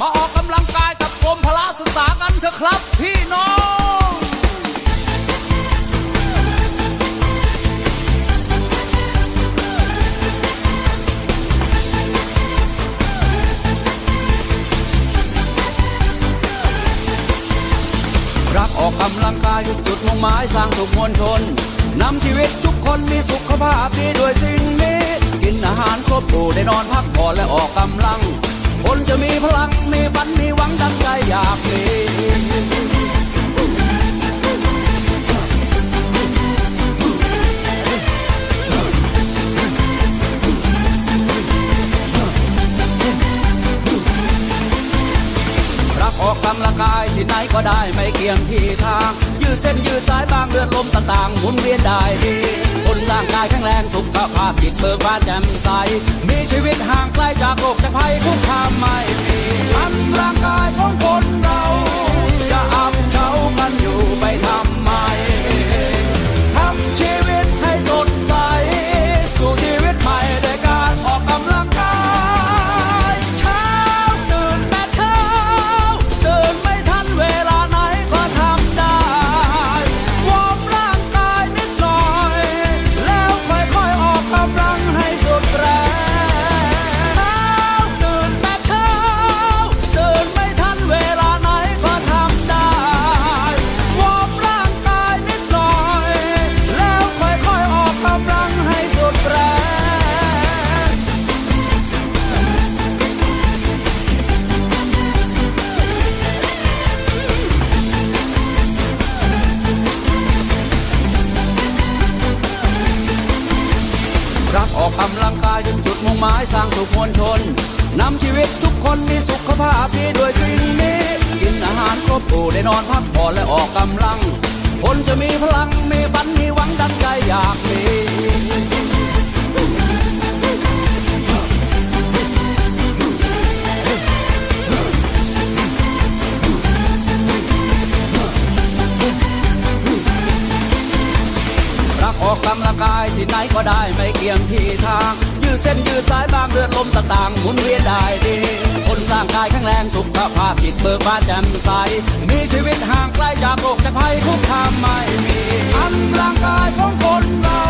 มาออกกำลังกายกับกรมพละศึกษากันเถอะครับพี่น้องรักออกกำลังกายคือจุดมุ่งหมายสร้างสุขมวลชนนำชีวิตทุกคนมีสุขภาพดีด้วยสิ่งนี้ กินอาหารครบถูได้นอนพักผ่อนและออกกำลัง คนจะมีพลังมีฝันมีหวังดังใจอยากมีรักออกกำลังกายที่ไหนก็ได้ไม่เกี่ยงที่ทาง ยืดเส้นยืดสายบางเลือดลมต่างๆหมุนเวียนได้ดี คนร่างกายแข็งแรงสุขภาพจิตเบิกบานแจ่มใส มีชีวิตห่างไกลจากโรคจากภัยคุกคามไม่มีอันร่างกายของคน รักออกกำลังกายถึงจุดมุ่งหมายสร้างสุขมวลชนนำชีวิตทุกคนมีสุขภาพดีด้วยสิ่งนี้กินอาหารครบถ้วนได้นอนพักผ่อนและออกกำลัง คนจะมีพลังมีฝันมีหวังดังใจอยากมี ที่ไหนก็ได้ไม่เกี่ยงที่ทาง ยืดเส้นยืดสายบางเลือดลมต่างๆหมุนเวียนได้ดี คนสร้างกายแข็งแรงสุขภาพจิตเบิกบานแจ่มใส มีชีวิตห่างไกลจากโรคจากภัยคุกคามไม่มีอันร่างกายของคนเรา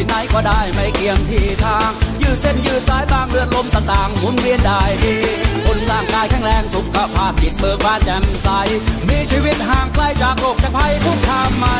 ที่ไหนก็ได้ไม่เกี่ยงที่ทาง ยืดเส้นยืดสายบางเลือดลมต่างๆหมุนเวียนได้ดีคนร่างกายแข็งแรงสุขภาพจิตเบิกบานแจ่มใส มีชีวิตห่างไกลจากโรคจากภัยทุกทางไม่มีอันร่างกายของคนเรา